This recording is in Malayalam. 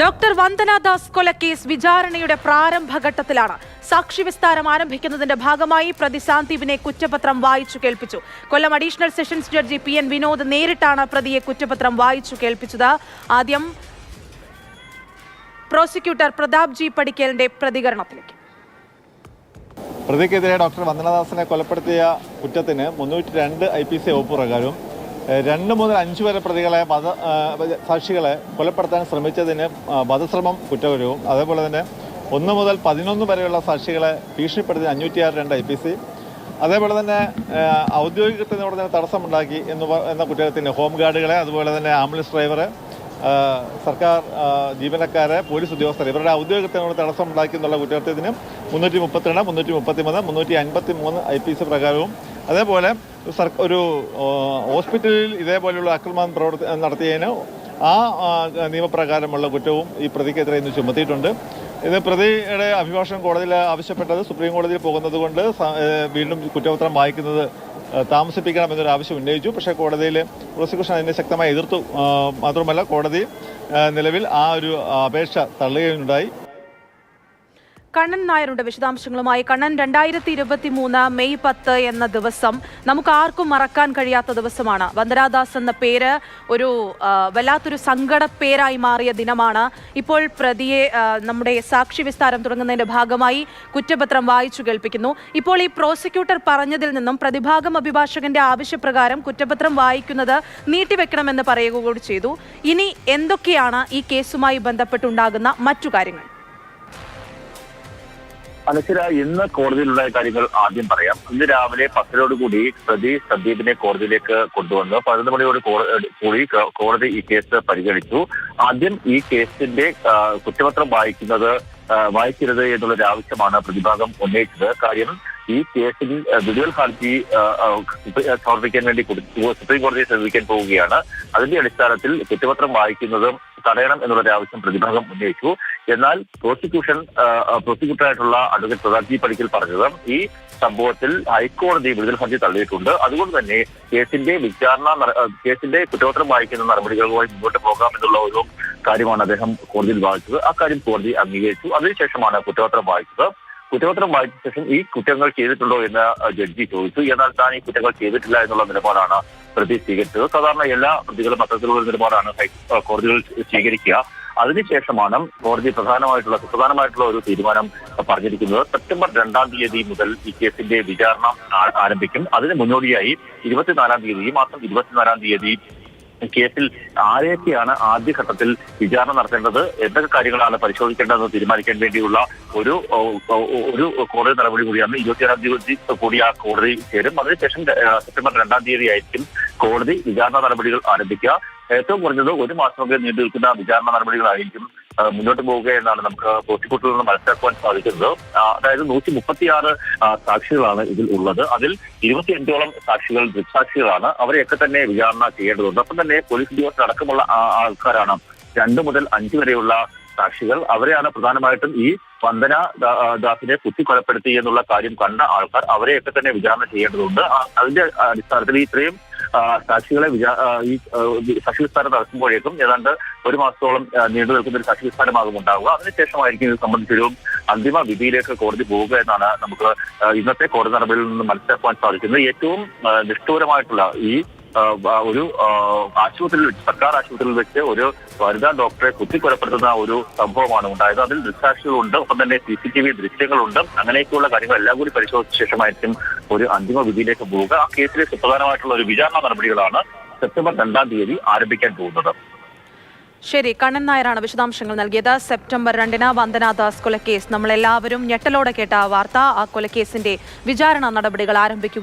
ഡോക്ടർ വന്ദന ദാസ് കൊലക്കേസ് വിചാരണയുടെ പ്രാരംഭഘട്ടത്തിലാണ്. സാക്ഷി വിസ്താരം ആരംഭിക്കുന്നതിന്റെ ഭാഗമായി പ്രതി സാന്ദീപിനെ കുറ്റപത്രം വായിച്ചു കേൾപ്പിച്ചു. Kollam additional sessions judge P N Vinod നേരിട്ടാണ് പ്രതിയെ കുറ്റപത്രം വായിച്ചു കേൾപ്പിച്ചത്. ആദ്യം പ്രോസിക്യൂട്ടർ പ്രതാപ് ജി പടിക്കലിന്റെ പ്രതികരണത്തിലേക്ക്. പ്രതിക്കെതിരെ ഡോക്ടർ വന്ദനദാസിനെ കൊലപ്പെടുത്തിയ കുറ്റത്തിന് മുന്നൂറ്റി രണ്ട് ഐ പി സി വകുപ്പ് പ്രകാരവും രണ്ട് മുതൽ അഞ്ച് വരെ പ്രതികളെ വധ സാക്ഷികളെ കൊലപ്പെടുത്താൻ ശ്രമിച്ചതിന് വധശ്രമം കുറ്റകരവും. അതേപോലെ തന്നെ ഒന്ന് മുതൽ പതിനൊന്ന് വരെയുള്ള സാക്ഷികളെ ഭീഷണിപ്പെടുത്തി അഞ്ഞൂറ്റിയാറ് രണ്ട് ഐ പി സി. അതേപോലെ തന്നെ ഔദ്യോഗിക തന്നെ തടസ്സമുണ്ടാക്കി എന്ന് എന്ന കുറ്റകൃത്യത്തിന് ഹോം ഗാർഡുകളെ അതുപോലെ തന്നെ ആംബുലൻസ് ഡ്രൈവറെ സർക്കാർ ജീവനക്കാരെ പോലീസ് ഉദ്യോഗസ്ഥർ ഇവരുടെ ഔദ്യോഗികത്തിനോട് തടസ്സമുണ്ടാക്കി എന്നുള്ള കുറ്റകൃത്യത്തിന് മുന്നൂറ്റി മുപ്പത്തിരണ്ട് മുന്നൂറ്റി മുപ്പത്തി മൂന്ന് മുന്നൂറ്റി അൻപത്തി മൂന്ന് ഐ പി സി പ്രകാരവും അതേപോലെ ഒരു ഹോസ്പിറ്റലിൽ ഇതേപോലെയുള്ള ആക്രമണം പ്രവർത്തി നടത്തിയതിന് ആ ആ, നിയമപ്രകാരമുള്ള കുറ്റവും ഈ പ്രതിക്കെതിരെ ഇന്ന് ചുമത്തിയിട്ടുണ്ട്. ഇത് പ്രതിയുടെ അഭിഭാഷകൻ കോടതിയിൽ ആവശ്യപ്പെട്ടത് സുപ്രീം കോടതിയിൽ പോകുന്നത് കൊണ്ട് വീണ്ടും കുറ്റപത്രം വായിക്കുന്നത് താമസിപ്പിക്കണം എന്നൊരു ആവശ്യം ഉന്നയിച്ചു. പക്ഷേ കോടതിയിൽ പ്രോസിക്യൂഷൻ അതിനെ ശക്തമായി എതിർത്തു. മാത്രമല്ല കോടതി നിലവിൽ ആ ഒരു അപേക്ഷ തള്ളുകയുണ്ടായി. കണ്ണൻ നായരുടെ വിശദാംശങ്ങളുമായി. കണ്ണൻ രണ്ടായിരത്തി ഇരുപത്തി മൂന്ന് മെയ് പത്ത് എന്ന ദിവസം നമുക്ക് ആർക്കും മറക്കാൻ കഴിയാത്ത ദിവസമാണ്. വന്ദനാദാസ് എന്ന പേര് ഒരു വല്ലാത്തൊരു സങ്കട പേരായി മാറിയ ദിനമാണ്. ഇപ്പോൾ പ്രതിയെ നമ്മുടെ സാക്ഷി വിസ്താരം തുടങ്ങുന്നതിന്റെ ഭാഗമായി കുറ്റപത്രം വായിച്ചു കേൾപ്പിക്കുന്നു. ഇപ്പോൾ ഈ പ്രോസിക്യൂട്ടർ പറഞ്ഞതിൽ നിന്നും പ്രതിഭാഗം അഭിഭാഷകന്റെ ആവശ്യപ്രകാരം കുറ്റപത്രം വായിക്കുന്നത് നീട്ടിവെക്കണമെന്ന് പറയുക കൂടി ചെയ്തു. ഇനി എന്തൊക്കെയാണ് ഈ കേസുമായി ബന്ധപ്പെട്ടുണ്ടാകുന്ന മറ്റു കാര്യങ്ങൾ? അനശ്വര ഇന്ന് കോടതിയിലുണ്ടായ കാര്യങ്ങൾ ആദ്യം പറയാം. ഇന്ന് രാവിലെ പത്തരോടുകൂടി പ്രതി സന്ദീപിനെ കോടതിയിലേക്ക് കൊണ്ടുവന്ന് പതിനൊന്ന് മണിയോട് കൂടി കോടതി ഈ കേസ് പരിഗണിച്ചു. ആദ്യം ഈ കേസിന്റെ കുറ്റപത്രം വായിക്കുന്നത് വായിക്കരുത് എന്നുള്ളൊരു ആവശ്യമാണ് പ്രതിഭാഗം ഉന്നയിച്ചത്. കാര്യം ഈ കേസിൽ വിടുതൽ ഹർജി സമർപ്പിക്കാൻ വേണ്ടി സുപ്രീം കോടതിയെ സമീപിക്കാൻ പോവുകയാണ്. അതിന്റെ അടിസ്ഥാനത്തിൽ കുറ്റപത്രം വായിക്കുന്നതും തടയണം എന്നുള്ളൊരു ആവശ്യം പ്രതിഭാഗം ഉന്നയിച്ചു. എന്നാൽ പ്രോസിക്യൂഷൻ പ്രോസിക്യൂട്ടറായിട്ടുള്ള അഡ്വക്കേറ്റ് പ്രതാപ്ജി പടിക്കൽ പറഞ്ഞത് ഈ സംഭവത്തിൽ ഹൈക്കോടതി വിടുതൽ ഹർജി തള്ളിയിട്ടുണ്ട്. അതുകൊണ്ട് തന്നെ കേസിന്റെ വിചാരണ കേസിന്റെ കുറ്റപത്രം വായിക്കുന്ന നടപടികളുമായി മുന്നോട്ട് പോകാം എന്നുള്ള ഒരു കാര്യമാണ് അദ്ദേഹം കോടതിയിൽ വായിച്ചത് ആ കാര്യം കോടതി അംഗീകരിച്ചു. അതിനുശേഷമാണ് കുറ്റപത്രം വായിച്ചത്. കുറ്റപത്രം വായിച്ച ശേഷം ഈ കുറ്റങ്ങൾ ചെയ്തിട്ടുണ്ടോ എന്ന് ജഡ്ജി ചോദിച്ചു. എന്നാൽ താൻ ഈ കുറ്റങ്ങൾ ചെയ്തിട്ടില്ല എന്നുള്ള നിലപാടാണ് പ്രതി സ്വീകരിച്ചത്. സാധാരണ എല്ലാ പ്രതികളും അത്തരത്തിലുള്ള നിലപാടാണ് കോടതികൾ സ്വീകരിക്കുക. അതിനുശേഷമാണ് കോടതി പ്രധാനമായിട്ടുള്ള സുപ്രധാനമായിട്ടുള്ള ഒരു തീരുമാനം പറഞ്ഞിരിക്കുന്നത്. സെപ്റ്റംബർ രണ്ടാം തീയതി മുതൽ ഈ കേസിന്റെ വിചാരണ ആരംഭിക്കും. അതിന് മുന്നോടിയായി ഇരുപത്തിനാലാം തീയതി ഈ മാസം ഇരുപത്തിനാലാം തീയതി കേസിൽ ആരെയൊക്കെയാണ് ആദ്യഘട്ടത്തിൽ വിചാരണ നടത്തേണ്ടത്? എന്തൊക്കെ കാര്യങ്ങളാണ് പരിശോധിക്കേണ്ടതെന്ന് തീരുമാനിക്കാൻ വേണ്ടിയുള്ള ഒരു ഒരു കോടതി നടപടി കൂടിയാണ് ഇരുപത്തിയേഴാം തീയതി കൂടി ആ കോടതി ചേരും. അതിനുശേഷം സെപ്റ്റംബർ രണ്ടാം തീയതി ആയിരിക്കും കോടതി വിചാരണ നടപടികൾ ആരംഭിക്കുക. ഏറ്റവും കുറഞ്ഞത് ഒരു മാസമൊക്കെ നീണ്ടു നിൽക്കുന്ന വിചാരണ നടപടികളായിരിക്കും മുന്നോട്ട് പോവുക എന്നാണ് നമുക്ക് പ്രോസിക്യൂട്ടറിൽ നിന്ന് മനസ്സിലാക്കുവാൻ സാധിക്കുന്നത്. അതായത് നൂറ്റി മുപ്പത്തിയാറ് സാക്ഷികളാണ് ഇതിൽ ഉള്ളത്. അതിൽ ഇരുപത്തിയഞ്ചോളം സാക്ഷികൾ ദൃക്സാക്ഷികളാണ്. അവരെയൊക്കെ തന്നെ വിചാരണ ചെയ്യേണ്ടതുണ്ട്. അപ്പം തന്നെ പോലീസ് ഉദ്യോഗസ്ഥർ അടക്കമുള്ള ആൾക്കാരാണ് രണ്ടു മുതൽ അഞ്ച് വരെയുള്ള സാക്ഷികൾ. അവരെയാണ് പ്രധാനമായിട്ടും ഈ വന്ദന ദാസിനെ കുത്തിക്കൊലപ്പെടുത്തി എന്നുള്ള കാര്യം കണ്ട ആൾക്കാർ. അവരെയൊക്കെ തന്നെ വിചാരണ ചെയ്യേണ്ടതുണ്ട്. അതിന്റെ അടിസ്ഥാനത്തിൽ ഇത്രയും സാക്ഷികളെ ഈ സാക്ഷി വിസ്താരം നടക്കുമ്പോഴേക്കും ഏതാണ്ട് ഒരു മാസത്തോളം നീണ്ടു നിൽക്കുന്ന ഒരു സാക്ഷി വിസ്താരമാകും ഉണ്ടാവുക അതിനുശേഷമായിരിക്കും ഇത് സംബന്ധിച്ചൊരു അന്തിമ വിധിയിലേക്ക് കോടതി പോവുക എന്നാണ് നമുക്ക് ഇന്നത്തെ കോടതി നടപടിയിൽ നിന്ന് മനസ്സിലാക്കാൻ സാധിക്കുന്നത്. ഏറ്റവും നിഷ്ഠൂരമായിട്ടുള്ള ഈ ഒരു ആശുപത്രിയിൽ വെച്ച് സർക്കാർ ആശുപത്രിയിൽ വെച്ച് ഒരു വനിതാ ഡോക്ടറെ കുത്തിക്കൊലപ്പെടുത്തുന്ന ഒരു സംഭവമാണ് ഉണ്ടായത്. അതിൽ ദൃക്സാക്ഷികളുണ്ട് ഒപ്പം തന്നെ സി സി ടി വി ദൃശ്യങ്ങളുണ്ട്. അങ്ങനെയൊക്കെയുള്ള കാര്യങ്ങൾ എല്ലാം കൂടി പരിശോധിച്ച ശേഷമായിരിക്കും ഒരു അന്തിമ വിധിയിലേക്ക് പോവുക. ആ കേസിലെ സുപ്രധാനമായിട്ടുള്ള ഒരു വിചാരണ നടപടികളാണ് സെപ്റ്റംബർ രണ്ടാം തീയതി ആരംഭിക്കാൻ പോകുന്നത്. ശരി കണ്ണൻ നായരാണ് വിശദാംശങ്ങൾ നൽകിയത്. സെപ്റ്റംബർ രണ്ടിന് വന്ദനാദാസ് കൊലക്കേസ്. നമ്മളെല്ലാവരും ഞെട്ടലോടെ കേട്ട വാർത്ത. ആ കൊലക്കേസിന്റെ വിചാരണ നടപടികൾ ആരംഭിക്കുക